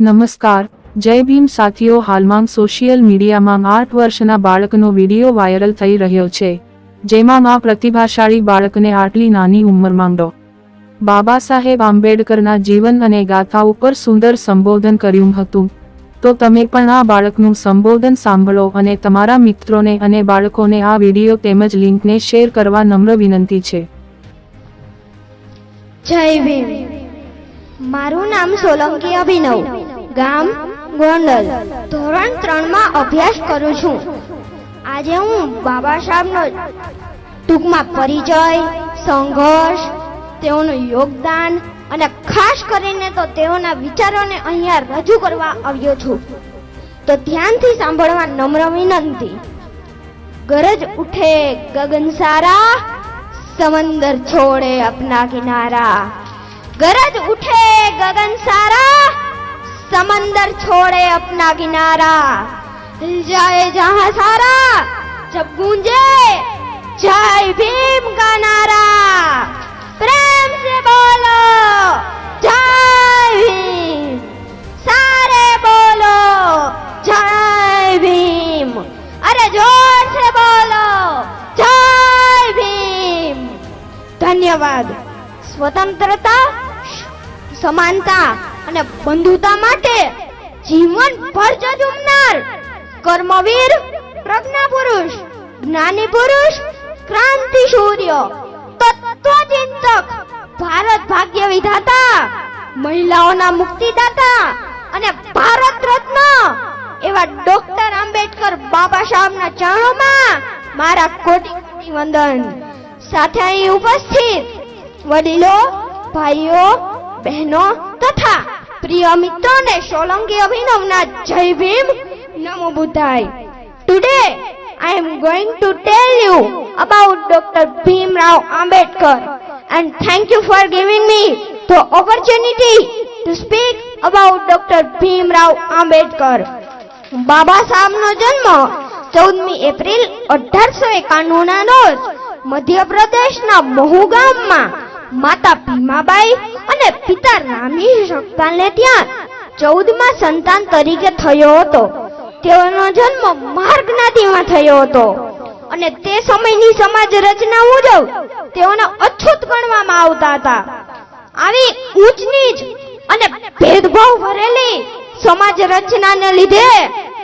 નમસ્કાર. જય ભીમ સાથીઓ, હાલમાં સોશિયલ મીડિયામાં આઠ વર્ષના બાળકનો વીડિયો વાયરલ થઈ રહ્યો છે, જેમાં આ પ્રતિભાશાળી બાળકને આટલી નાની ઉંમરમાં ડો બાબા સાહેબ આંબેડકરના જીવન અને ગાથા ઉપર સુંદર સંબોધન કર્યું હતું. તો તમે પણ આ બાળકનું સંબોધન સાંભળો અને તમારા મિત્રોને અને બાળકોને આ વીડિયો તેમજ લિંકને શેર કરવા નમ્ર વિનંતી છે. જય ભીમ. મારું નામ સોલંકી અભિનવ. ગામ ગોંડલ. ધોરણ ત્રણમાં અભ્યાસ કરું છું. આજે હું બાબા સાહેબનો ટૂંકમાં પરિચય, સંઘર્ષ, તેઓનું યોગદાન અને ખાસ કરીને તો તેઓના વિચારોને અહીંયા રજૂ કરવા આવ્યો છું. તો ધ્યાનથી સાંભળવા નમ્ર વિનંતી. ગરજ ઉઠે ગગન સારા સમંદર છોડે અપના કિનારા. ગરજ ઉઠે ગગન સારા समंदर छोड़े अपना किनारा। हिल जाए जहाँ सारा, जब गूंजे, जय भीम का नारा। प्रेम से बोलो, जय भीम। सारे बोलो, जय भीम। अरे ज़ोर से बोलो, जय भीम। धन्यवाद। स्वतंत्रता, समानता અને બંધુતા માટે જીવન ભર જજુમનાર કર્મવીર પ્રજ્ઞા પુરુષ જ્ઞાની પુરુષ ક્રાંતિ સૂર્ય, તત્વચિંતક, ભારત ભાગ્ય વિધાતા, મહિલાઓના મુક્તિદાતા અને ભારત રત્ન એવા ડોક્ટર આંબેડકર બાબા સાહેબના ચરણોમાં મારા કોટી કોટી વંદન. સાથે અહીં ઉપસ્થિત વડીલો, ભાઈઓ, બહેનો તથા પ્રિય મિત્રોને સોલંકી અભિનવના જય ભીમ નમો બુદ્ધાય today I am going to tell you about Dr. Bhimrao Ambedkar and thank you for giving me the opportunity to speak about Dr. Bhimrao Ambedkar. Baba સાહેબનો જન્મ ચૌદમી એપ્રિલ અઢારસો એકાણું ના રોજ મધ્યપ્રદેશના મહુ ગામમાં માતા ભીમાબાઈ અને પિતા રામજી શકપાલને ત્યાં ચૌદમાં સંતાન તરીકે થયો હતો. તેઓનો જન્મ માર્ગ જ્ઞાતિમાં થયો હતો. અને તે સમયની સમાજ રચના મુજબ તેઓને અછૂત ગણવામાં આવતા હતા. આવી ઊંચ નીચ અને ભેદભાવ ભરેલી સમાજ રચનાને લીધે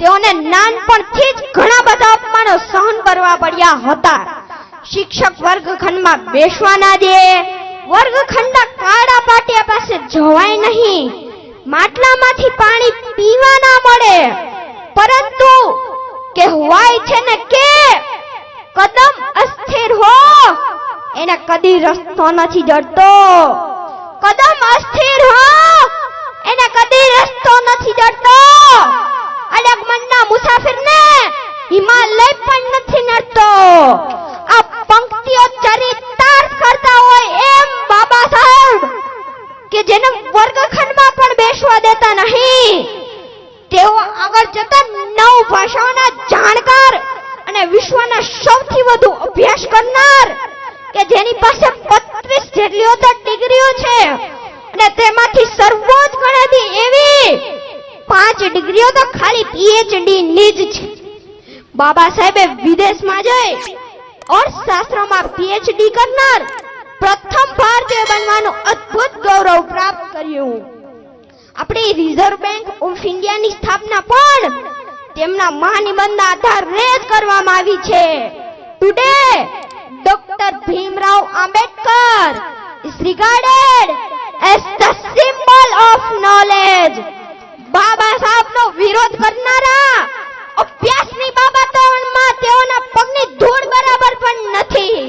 તેઓને નાનપણથી જ ઘણા બધા અપમાનો સહન કરવા પડ્યા હતા. શિક્ષક વર્ગખંડમાં બેસવાના દે વર્ગખંડના કાળા પાટિયા પાસે જવાય નહીં. માટલામાંથી પાણી પીવા ના મળે. પરંતુ કહેવાય છે ને કે કદમ અસ્થિર હો. એને કદી રસ્તો નથી જડતો. કદમ અસ્થિર હો. એને કદી રસ્તો નથી જડતો. અલગ મનના મુસાફિરને હિમાલય પણ નથી નડતો આ પંક્તિઓ ચરિતાર્થ કરતા હોય એમ બાબા સાહેબ કે જેને વર્ગખંડમાં પણ બેસવા દેતા નહીં. તેઓ આગળ જતા નવ ભાષાઓના જાણકાર અને વિશ્વના સૌથી વધુ અભ્યાસ કરનાર, કે જેની પાસે 35 જેટલી તો ડિગ્રીઓ છે અને તેમાંથી સર્વોચ્ચ ગણાતી એવી પાંચ ડિગ્રીઓ તો ખાલી પીએચડી ની જ છે. બાબા સાહેબે વિદેશમાં જઈ અર્થશાસ્ત્રમાં પીએચડી કરનાર પ્રથમ ભારતીય બનવાનું અદ્ભુત ગૌરવ પ્રાપ્ત કર્યું. આપણે રિઝર્વ બેંક ઓફ ઇન્ડિયાની સ્થાપના પણ તેમના મહાનિબંધના આધારે જ કરવામાં આવી છે. Today doctor Bhimrao Ambedkar is regarded as the symbol of knowledge. Baba સાહેબનો વિરોધ કરનારા અભ્યાસની બાબતોમાં તેઓના પગની ધૂળ બરાબર પણ નથી.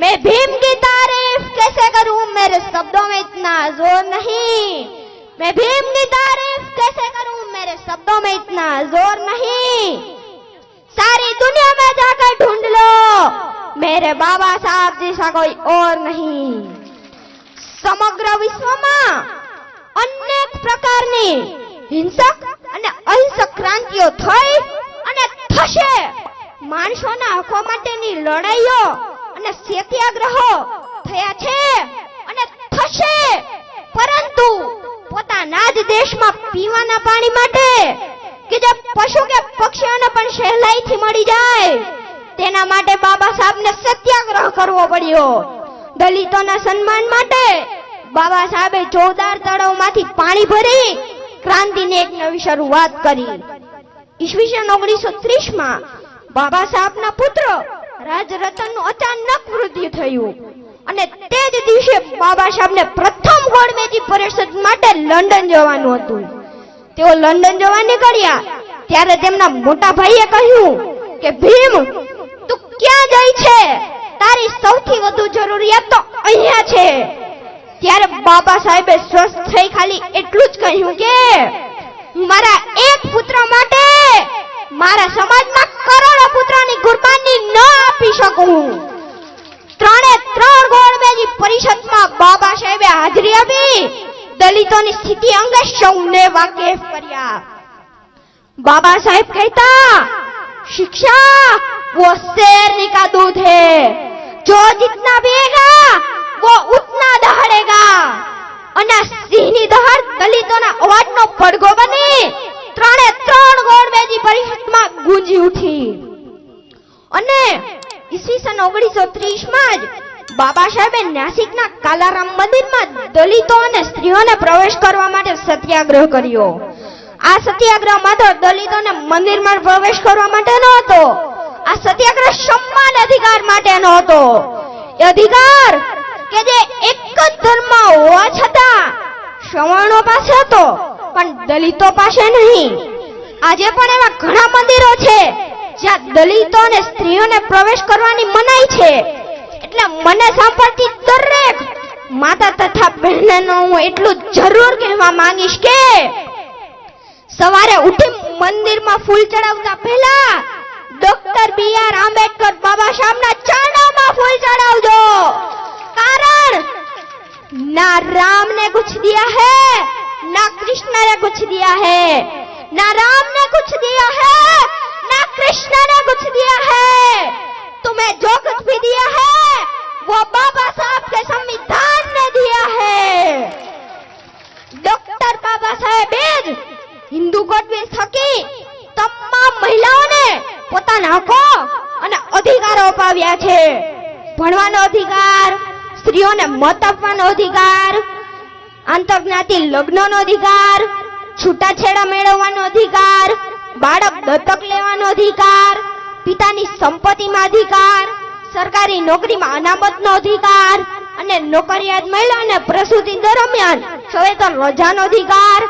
મેં ભીમ कैसे करूं मेरे शब्दों में इतना जोर नहीं मैं भीम की तारीफ कैसे करूं मेरे शब्दों में इतना जोर नहीं सारी दुनिया में जाकर ढूंढ लो मेरे बाबा साहब जैसा कोई और नहीं સમગ્ર વિશ્વમાં અનેક પ્રકારની હિંસક અને અહિંસક ક્રાંતિઓ થઈ અને થશે માણસોના હકો માટેની લડાઈઓ અને સત્યાગ્રહો થયા છે અને થશે. પરંતુ પોતાના જ દેશમાં પીવાના પાણી માટે કે જે પશુ કે પક્ષીઓને પણ સહેલાઈથી મળી જાય, તેના માટે બાબા સાહેબને સત્યાગ્રહ કરવો પડ્યો. દલિતોના સન્માન માટે બાબા સાહેબે ચોદાર તળાવમાંથી પાણી ભરી ક્રાંતિની એક નવી શરૂઆત કરી. ઈસવીસન ઓગણીસો ત્રીસમાં બાબા સાહેબના પુત્ર રાજરતનનું અચાનક મૃત્યુ થયું. અને તે જ દિવસે બાબા સાહેબને પ્રથમ ગોળમેજી પરિષદ માટે લંડન જવાનું હતું. તેઓ લંડન જવા નીકળ્યા. ત્યારે તેમના મોટા ભાઈએ કહ્યું કે, ભીમ, તું ક્યાં જાય છે? તારી સૌથી વધુ જરૂરિયાત તો અહીંયા છે. ત્યારે બાબા સાહેબે સ્વસ્થ થઈ ખાલી એટલું જ કહ્યું કે મારા એક પુત્ર માટે મારા સમાજમાં કરોડો પુત્રની કુરબાની ન આપી શકું. પરિષદમાં બાબા સાહેબે હાજરી આપી દલિતોની સ્થિતિ અંગે સૌને વાકેફ કર્યા बाबा साहेब कहता शिक्षा वो शेरनी का दूध है जो जितना पिएगा वो उतना दहाड़ेगा અને આ સિંહની દહાડ દલિતોના અવાજનો પડઘો બની ત્રણે ત્રણ ગોળમેજી પરિષદમાં ગુંજી ઉઠી અને ઈસવીસન ઓગણીસો ત્રીસમાં જ બાબા સાહેબે નાસિકના કાલારામ મંદિરમાં દલિતો અને સ્ત્રીઓને પ્રવેશ કરવા માટે સત્યાગ્રહ કર્યો. આ સત્યાગ્રહ માત્ર દલિતોને મંદિરમાં પ્રવેશ કરવા માટે હતો, આ સત્યાગ્રહ સમાન અધિકાર માટેનો હતો. એ અધિકાર કે જે એક જ ધર્મ હોવા છતાં સવર્ણો પાસે હતો, પણ દલિતો પાસે નહીં. આજે પણ એવા ઘણા મંદિરો છે જ્યાં દલિતો અને સ્ત્રીઓને પ્રવેશ કરવાની મનાઈ છે. એટલે મને સાંભળતી દરેક માતા તથા બહેનો હું એટલું જરૂર કહેવા માંગીશ કે સવારે ઉઠી મંદિરમાં ફૂલ ચડાવતા પહેલા doctor B R Ambedkar Baba સાહેબના ચરણોમાં ફૂલ ચડાવજો કારણ ना राम ने कुछ दिया है ना कृष्ण ने कुछ दिया है ना राम ने कुछ दिया है ना कृष्ण ने कुछ दिया है तुम्हें जो कुछ भी दिया है वो बाबा साहब के संविधान ने दिया है ડોક્ટર બાબા સાહેબે જ હિન્દુ કોટવીર થકી તમામ મહિલાઓને પોતાના હકો અને અધિકારો અપાવ્યા છે ભણવાનો અધિકાર સ્ત્રીઓને મત આપવાનો અધિકાર આંતરજ્ઞાતિ લગ્નનો અધિકાર છૂટાછેડા મેળવવાનો અધિકાર બાળક દત્તક લેવાનો અધિકાર પિતાની સંપત્તિમાં અધિકાર સરકારી નોકરીમાં અનામતનો અધિકાર અને નોકરિયાત મહિલાને પ્રસૂતિ દરમિયાન સવેતન રજાનો અધિકાર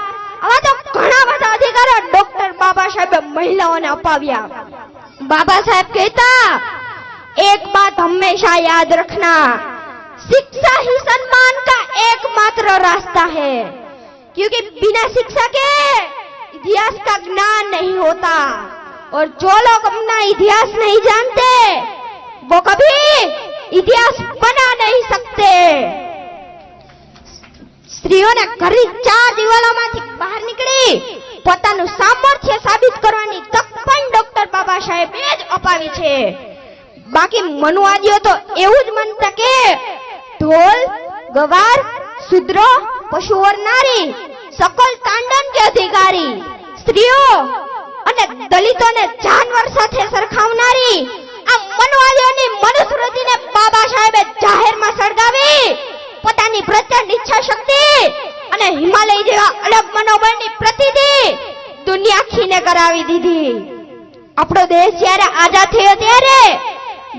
આવા તો ઘણા બધા અધિકારો ડોક્ટર બાબા સાહેબે મહિલાઓને અપાવ્યા बाबा साहब कहता एक बात हमेशा याद रखना शिक्षा ही सम्मान का एकमात्र रास्ता है क्योंकि बिना शिक्षा के इतिहास का ज्ञान नहीं होता और जो लोग अपना इतिहास नहीं जानते वो कभी इतिहास बना नहीं सकते સ્ત્રીઓને ઘરની ચાર દિવાલોમાંથી બહાર નીકળી પોતાનું સામર્થ્ય સાબિત કરવાની તક પણ ડોક્ટર બાબા સાહેબે જ અપાવી છે બાકી મનુવાદીઓ તો એવું જ માનતા કે ઢોલ ગવાર શુદ્રો પશુઓર નારી સકલ તાંડન કે અધિકારી સ્ત્રીઓ અને દલિતોને જાનવર સાથે સરખાવનારી આ મનવાદીઓની મનુસ્મૃતિને બાબા સાહેબે જાહેરમાં સળગાવી, પોતાની પ્રચંડ ઈચ્છા શક્તિ અને હિમાલય જેવા અલગ મનોબળની પ્રતિતિ દુનિયા ખીને કરાવી દીધી. આપણો દેશ જ્યારે આઝાદ થયો ત્યારે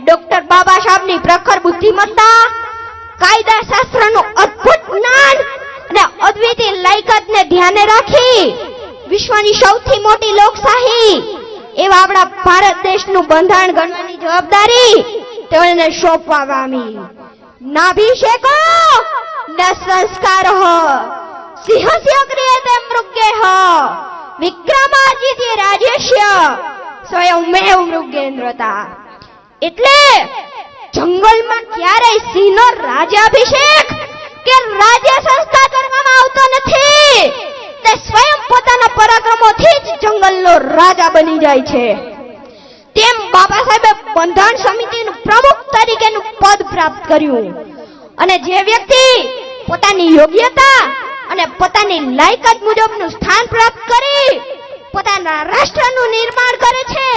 ડોક્ટર બાબા સાહેબની પ્રખર બુદ્ધિમત્તા કાયદા શાસ્ત્રનું અદ્ભુત જ્ઞાન અને અદ્વિતીય લાયકાતને ધ્યાને રાખી વિશ્વની સૌથી મોટી લોકશાહી. એવા આપણા ભારત દેશનું બંધારણ ગણવાની જવાબદારી તેઓને સોંપવા પામી નાભિષેકો, ન સંસ્કાર, સિંહસ્ય ક્રિયતે મૃગે હો વિક્રમાજીથી રાજેશ્ય સ્વયં મેવ મૃગેન્દ્રતા. એટલે જંગલમાં ક્યારેય સિંહનો રાજાભિષેક કે રાજ્ય સંસ્થા કરવામાં આવતો નથી. તે સ્વયં પોતાના પરાક્રમોથી જ જંગલનો રાજા બની જાય છે. તેમ બાબા સાહેબે બંધારણ સમિતિનું પ્રમુખ તરીકેનું પદ પ્રાપ્ત કર્યું. અને જે વ્યક્તિ પોતાની યોગ્યતા અને પોતાની લાયકાત મુજબનું સ્થાન પ્રાપ્ત કરી પોતાના રાષ્ટ્રનું નિર્માણ કરે છે,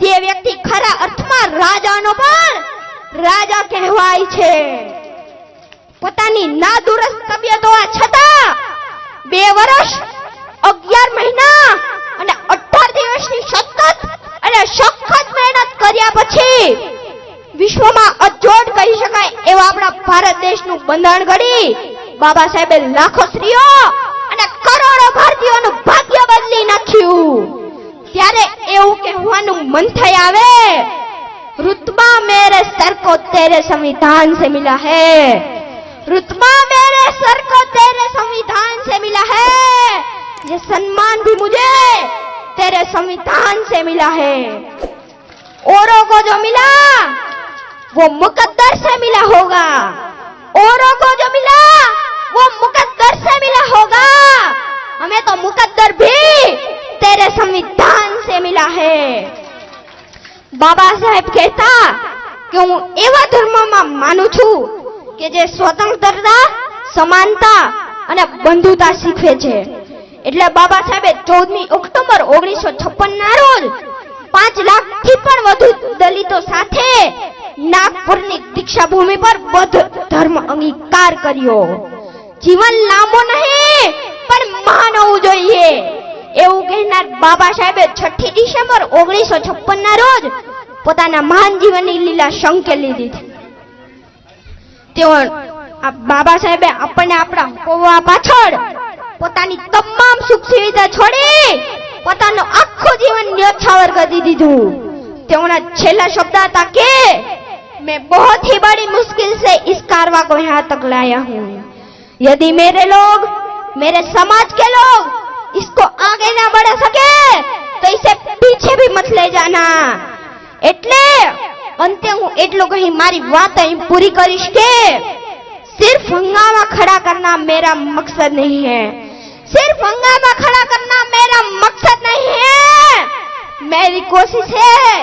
તે વ્યક્તિ ખરા અર્થમાં રાજાનો પણ રાજા કહેવાય છે. પોતાની નાદુરસ્ત તબિયત હોવા છતાં બે વર્ષ અગિયાર મહિના અને અઢાર દિવસની સતત અને સખત મહેનત કર્યા પછી વિશ્વમાં અજોડ કહી શકાય એવા આપણા ભારત દેશનું બંધારણ ઘડી. બાબા સાહેબે લાખો સ્ત્રીઓ અને કરોડો ભારતીયોનું ભાગ્ય બદલી નાખ્યું. ત્યારે એવું કહેવાનું મન થઈ આવે, રુતબા મેરે સર તેરે સંવિધાન સે મિલા હૈ. રુતબા મેરે સર કો તેરે સંવિધાન संविधान से मिला है औरों को जो मिला वो मुकद्दर से मिला होगा औरों को जो मिला वो मुकद्दर से मिला होगा हमें तो मुकद्दर भी तेरे संविधान से मिला है બાબા સાહેબ કહેતા કે હું એવા ધર્મમાં માનું છું કે જે સ્વતંત્રતા સમાનતા અને બંધુતા શીખવે છે એટલે બાબા સાહેબે ચૌદમી ઓક્ટોબર ઓગણીસો ના રોજ પાંચ લાખથી પણ વધુ દલિતો સાથે નાગપુરની દીક્ષા ભૂમિ પર બૌદ્ધ ધર્મ અંગીકાર કર્યો. જીવન લાંબો નહીં, પણ મહાન હોવું જોઈએ. એવું કહેનાર બાબા સાહેબે છઠ્ઠી ડિસેમ્બર ઓગણીસો છપ્પન ના રોજ પોતાના મહાન જીવનની લીલા સંકેલી લીધી તેઓ બાબા સાહેબે આપણને આપણા હોવા પાછળ પોતાની તમામ સુખ સુવિધા છોડી પોતાનું આખું જીવન ન્યોછાવર કરી દીધું તેઓના છેલ્લા શબ્દ હતા કે मैं बहुत ही बड़ी मुश्किल से इस कारवा को यहाँ तक लाया हूँ यदि मेरे लोग मेरे समाज के लोग इसको आगे ना बढ़ा सके तो इसे पीछे भी मत ले जाना એટલે અંતે હું એટલું કહી મારી વાત અહીં પૂરી કરીશ કે सिर्फ हंगामा खड़ा करना मेरा मकसद नहीं है सिर्फ़ हंगामा खड़ा करना मेरा मकसद नहीं है। मेरी कोशिश है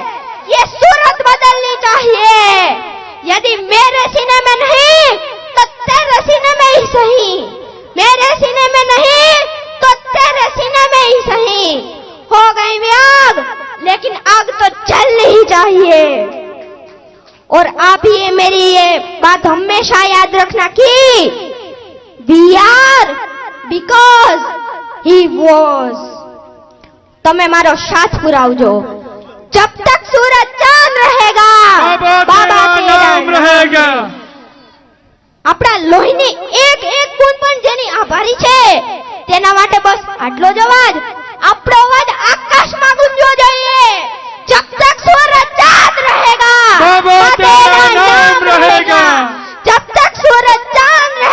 ये सूरत बदलनी चाहिए। यदि मेरे सीने में नहीं तो तेरे सीने में ही सही। मेरे सीने में नहीं तो तेरे सीने में ही सही। हो गई भी आग लेकिन आग तो जलनी ही चाहिए। और आप ये मेरी ये बात हमेशा याद रखना कि we are because he was તમે મારો સાથ પુરાવજો. જબ તક સૂરજ ચાંદ રહેગા બાબા તેરા રહેગા. આપણા લોહીની એક એક બૂંદ પણ જેની આભારી છે તેના માટે બસ આટલો જ અવાજ. આપણો અવાજ આકાશમાં ગુંજો જોઈએ. જબ તક સૂરજ ચાંદ રહેગા બાબા નામ રહેગા. જબ તક સૂરજ